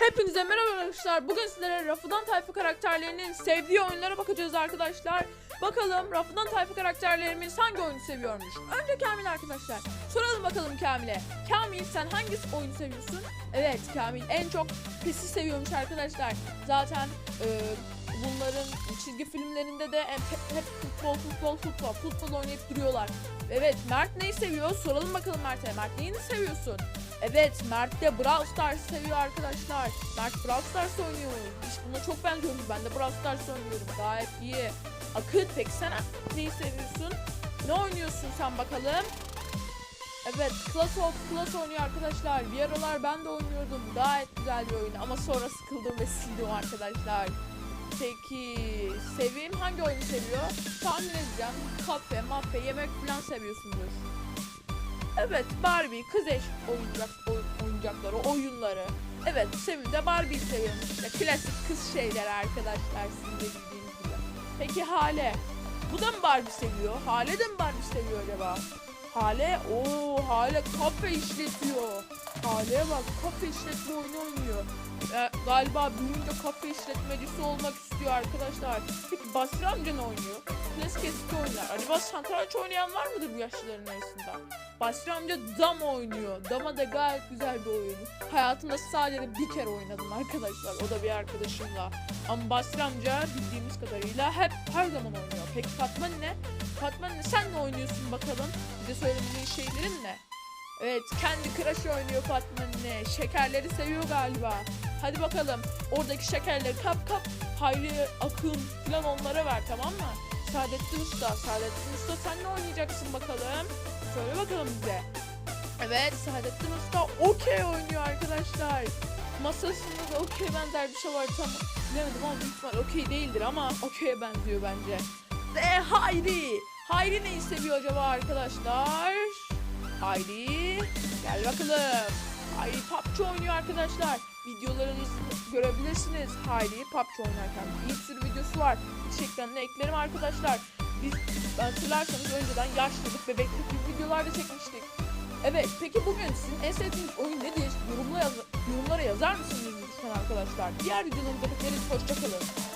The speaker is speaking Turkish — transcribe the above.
Hepinize merhaba arkadaşlar. Bugün sizlere Rafıdan Tayfa karakterlerinin sevdiği oyunlara bakacağız arkadaşlar. Bakalım Rafıdan Tayfa karakterlerimiz hangi oyunu seviyormuş? Önce Kamil arkadaşlar. Soralım bakalım Kamil'e. Kamil sen hangi oyunu seviyorsun? Evet Kamil en çok PES'i seviyormuş arkadaşlar. Zaten e, bunların çizgi filmlerinde de hep, hep futbol futbol futbol futbol oynayıp duruyorlar. Evet Mert neyi seviyor? Soralım bakalım Mert'e. Mert neyini seviyorsun? Evet Mert de Brawl Stars seviyor arkadaşlar. Mert Brawl Stars oynuyor. Hiç buna çok benziyoruz. Ben de Brawl Stars oynuyorum. Gayet iyi. Akıl peki sen neyi seviyorsun? Ne oynuyorsun sen bakalım? Evet Clash of Clash oynuyor arkadaşlar. Bir aralar ben de oynuyordum. Gayet güzel bir oyun ama sonra sıkıldım ve sildim arkadaşlar. Peki Sevim hangi oyunu seviyor? Tahmin edeceğim. Kafe, mafe, yemek falan seviyorsunuz. Evet Barbie, kız eş oyuncak oy- oyuncakları, oyunları. Evet Sevim de Barbie'yi seviyormuş işte. Klasik kız şeyler arkadaşlar sizin de bildiğiniz gibi. Peki Hale. Bu da mı Barbie seviyor? Hale de mi Barbie seviyor acaba? Hale, o Hale kafe işletiyor. Hale'ye bak kafe işletme oyunu oynuyor. Ee, galiba büyüyünce kafe işletmecisi olmak istiyor arkadaşlar. Peki Basri amca ne oynuyor? Klasik eski oyunlar. Acaba satranç oynayan var mıdır bu yaşlıların arasında? Basri amca dama oynuyor. Dama da gayet güzel bir oyun. Hayatımda sadece bir kere oynadım arkadaşlar. O da bir arkadaşımla. Ama Basri amca bildiğimiz kadarıyla hep her zaman oynuyor. Peki Fatma ne? Fatma? Sen ne oynuyorsun bakalım? Bize söylemediğin şeylerin ne? Evet kendi crush oynuyor Fatma ne? Şekerleri seviyor galiba. Hadi bakalım oradaki şekerleri kap kap Hayri, Akın falan onlara ver tamam mı? Saadettin Usta, Saadettin Usta sen ne oynayacaksın bakalım? Söyle bakalım bize. Evet Saadettin Usta okey oynuyor arkadaşlar. Masasında da okey benzer bir şey var tam bilemedim ama büyük okey değildir ama okey'e benziyor bence. Ve Hayri. Hayri neyi seviyor acaba arkadaşlar? Hayri gel bakalım. Hayri PUBG oynuyor arkadaşlar. Videolarınızı görebilirsiniz. Hayri PUBG oynarken bir sürü videosu var. İç ekranına eklerim arkadaşlar. Biz hatırlarsanız önceden yaşlılık bebeklik gibi videolar da çekmiştik. Evet peki bugün sizin en sevdiğiniz oyun nedir? Yorumla yaz yorumlara yazar mısınız lütfen arkadaşlar? Diğer videolarımızda bekleriz. Hoşçakalın.